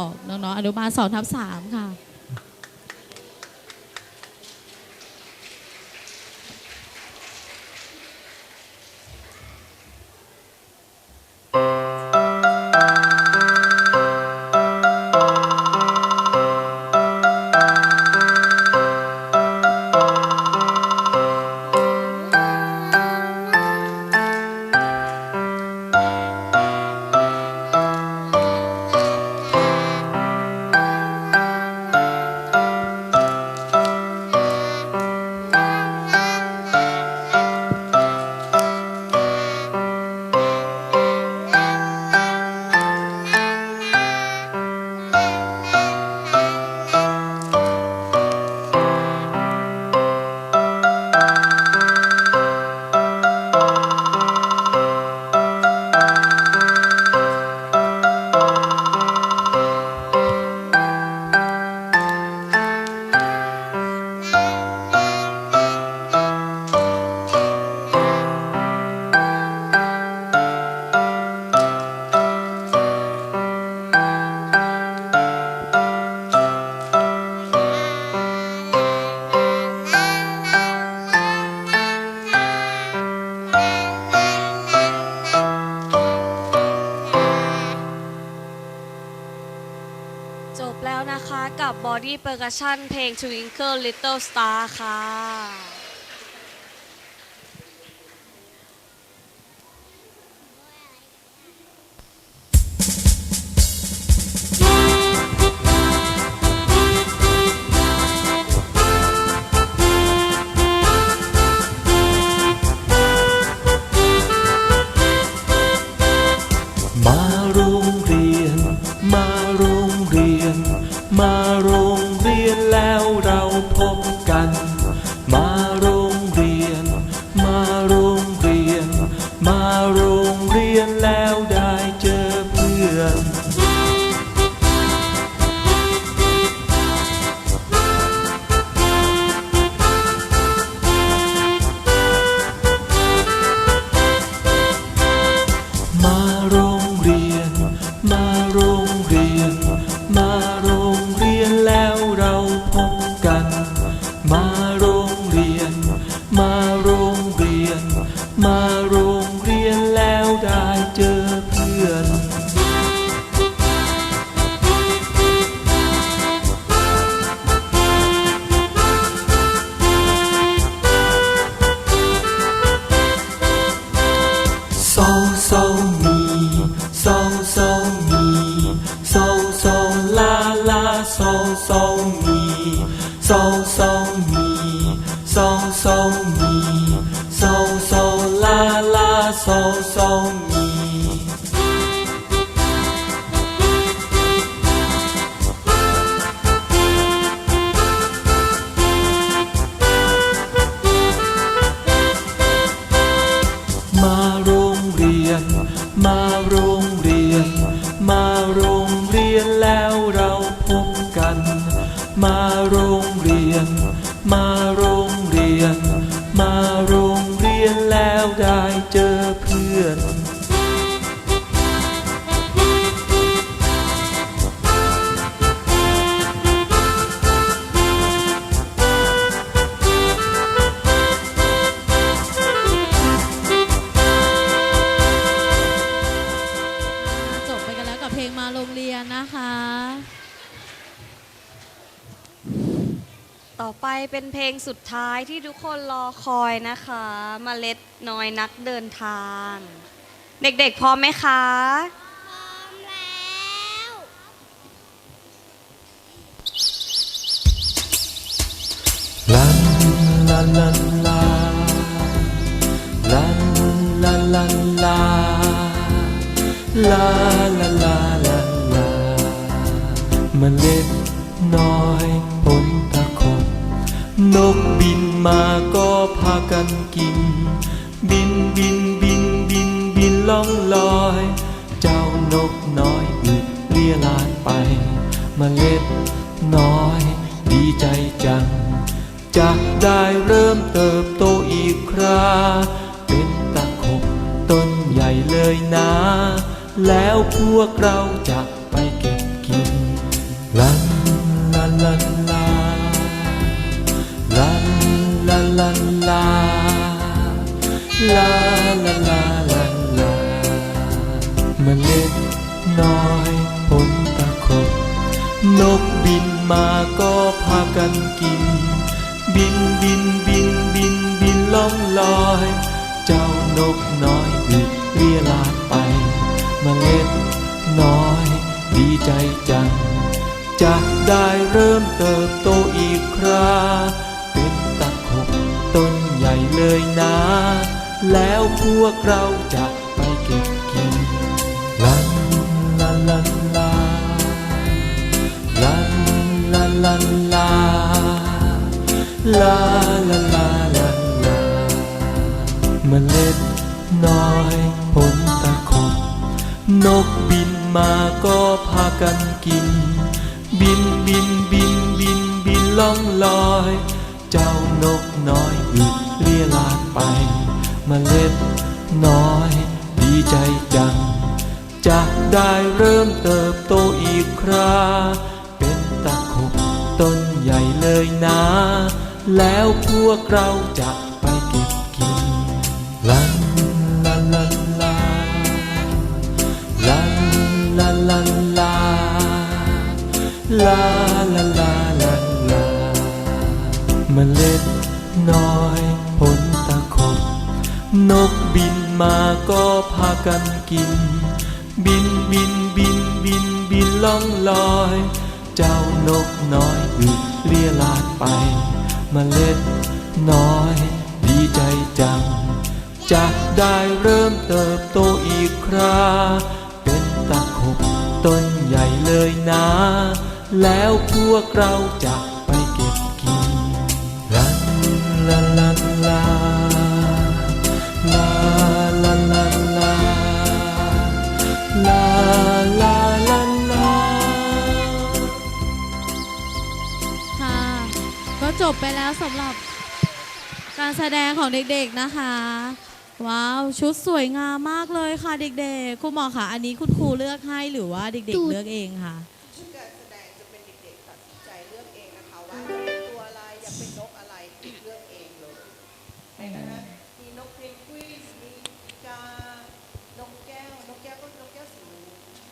ของน้องๆอนุบาล2ทับ3ค่ะ จบแล้วนะคะกับ Body Percussion เพลง Twinkle Little Star ค่ะ มา so me so so me good. ไปเป็นเพลงสุดท้ายที่ทุกคนรอคอยนะคะมเมล็ดน้อยนักเดินทาง เด็กๆพร้อมไหมคะ พร้อมแล้วลันลันลันลาลันลันลันลาลาลาลาลาลาเมล็ดน้อย นกบินมาก็พากันกิน บินบินบินบินบินล่องลอย เจ้านกน้อยอึดเลียลายไปเมล็ดน้อย ดีใจจังจะได้เริ่มเติบโตอีกครา เป็นตะขบต้นใหญ่เลยนะ แล้วพวกเราจะไปเก็บกินลาลาลา ลาลาลาลาลาลาลาลาลาลาเมล็ดน้อยผลตะคบนกบินมาก็พากันกิน บินบินบินบินบินล่องลอย เจ้านกน้อยอึเรียลาดไปเมล็ดน้อยดีใจจังจะได้เริ่มเติบโตอีกคราเป็นตะขบ ร่เลยนะ แล้วพวกเราจะไปเก็บกินลันลาลันลาลันลาลันลาลาลาลาลาลาเมล็ดน้อยผลตะขบนกบินมาก็พากันกิน บินบินบินบินบินล่องลอย เจ้านกน้อยอึ เลียลาดไปมเมล็ดน้อย ดีใจจัง จะได้เริ่มเติบโตอีกครา เป็นตะขบต้นใหญ่เลยนะ แล้วพวกเราจะไปเก็บกินลันลาลาลาลันลาลาลาลาลาลาลาเมล็ด มาก็พากันกิน บินบินบินบินบินล่องลอย เจ้านกน้อยอึเลียลาดไปเมล็ดน้อย ดีใจจัง จะได้เริ่มเติบโตอีกครา เป็นตะขบต้นใหญ่เลยนะ แล้วพวกเราจะ การแสดงของเด็กๆนะคะ ว้าวชุดสวยงามมากเลยค่ะเด็กๆคุณหมอคะอันนี้คุณครูเลือกให้หรือว่าเด็ก ๆ เลือกเองคะชุดการแสดงจะเป็นเด็กๆตัดสินใจเลือกเองนะคะว่าจะเป็นตัวอะไรอยากเป็นนกอะไรเลือกเองเลยเห็นไหมคะมีนกเพนกวินมีกานกแก้วนกแก้วก็นกแก้วสีนูนะคะ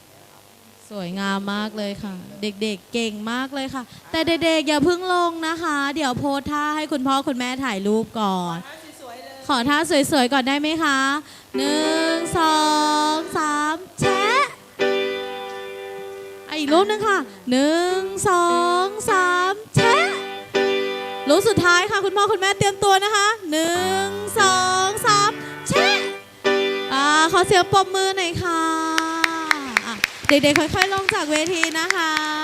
สวยงามมากเลยค่ะ เด็กๆเก่งมากเลยค่ะ แต่เด็กๆอย่าเพิ่งลงนะคะ เดี๋ยวโพสท่าให้คุณพ่อคุณแม่ถ่ายรูปก่อนอะสวยๆขอท่าสวยๆก่อนได้ไหมคะหนึ่งสองสามแชะอะอีกรูปนึงค่ะหนึ่งสองสามแชะรูปสุดท้ายค่ะคุณพ่อคุณแม่เตรียมตัวนะคะหนึ่งสองสามแชะอ่าขอเสียงปรบมือหน่อย เด็กๆค่อยๆลงจากเวทีนะคะ